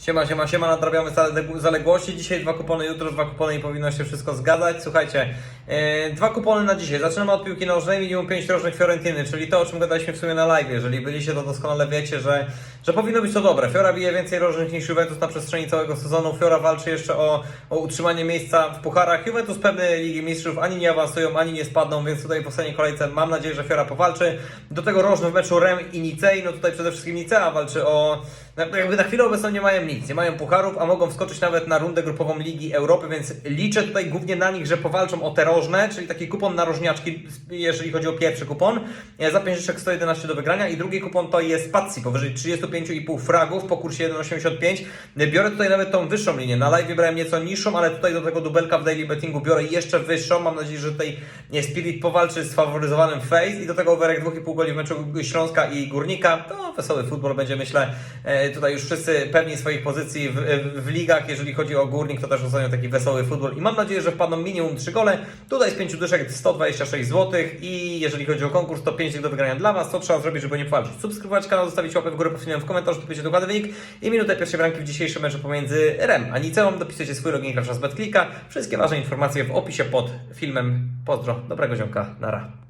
Siema, siema, siema, nadrabiamy zale- zaległości. Dzisiaj dwa kupony, jutro dwa kupony i powinno się wszystko zgadzać. Słuchajcie, e, dwa kupony na dzisiaj. Zaczynamy od piłki nożnej, minimum 5 rożnych Fiorentiny, czyli to, o czym gadaliśmy w sumie na live. Jeżeli byliście, to doskonale wiecie, że, że powinno być to dobre. Fiora bije więcej rożnych niż Juventus na przestrzeni całego sezonu. Fiora walczy jeszcze o, o utrzymanie miejsca w pucharach. Juventus pewne Ligi Mistrzów ani nie awansują, ani nie spadną, więc tutaj w ostatniej kolejce mam nadzieję, że Fiora powalczy. Do tego rożny w meczu Rem i Nicei, no tutaj przede wszystkim Nicea walczy o... no Jakby na chwilę obecną nie mają nic, nie mają pucharów, a mogą wskoczyć nawet na rundę grupową Ligi Europy, więc liczę tutaj głównie na nich, że powalczą o te rożne, czyli taki kupon na rożniaczki, jeżeli chodzi o pierwszy kupon. E, Za 5 rzeczek 111 do wygrania i drugi kupon to jest Pazzi, powyżej 35,5 fragów po kursie 1,85. E, Biorę tutaj nawet tą wyższą linię. Na live wybrałem nieco niższą, ale tutaj do tego dubelka w daily bettingu biorę jeszcze wyższą. Mam nadzieję, że tutaj Spirit powalczy z faworyzowanym Face i do tego overek 2,5 goli w meczu Śląska i Górnika. To wesoły futbol będzie, myślę. Tutaj już wszyscy pewni swoich pozycji w, w, ligach. Jeżeli chodzi o Górnik, to też ostatnio taki wesoły futbol i mam nadzieję, że wpadną minimum 3 gole. Tutaj z 5 dyszek 126 zł i jeżeli chodzi o konkurs, to 5 do wygrania dla Was. Co trzeba zrobić, żeby nie powalczyć? Subskrybować kanał, zostawić łapę w górę pod filmem w komentarzu, to będzie dokładny wynik i minutę pierwszej bramki w dzisiejszym meczu pomiędzy Rem a Niceą. Dopisujcie swój login gracza z BetClicka. Wszystkie ważne informacje w opisie pod filmem. Pozdro, dobrego ziomka, nara.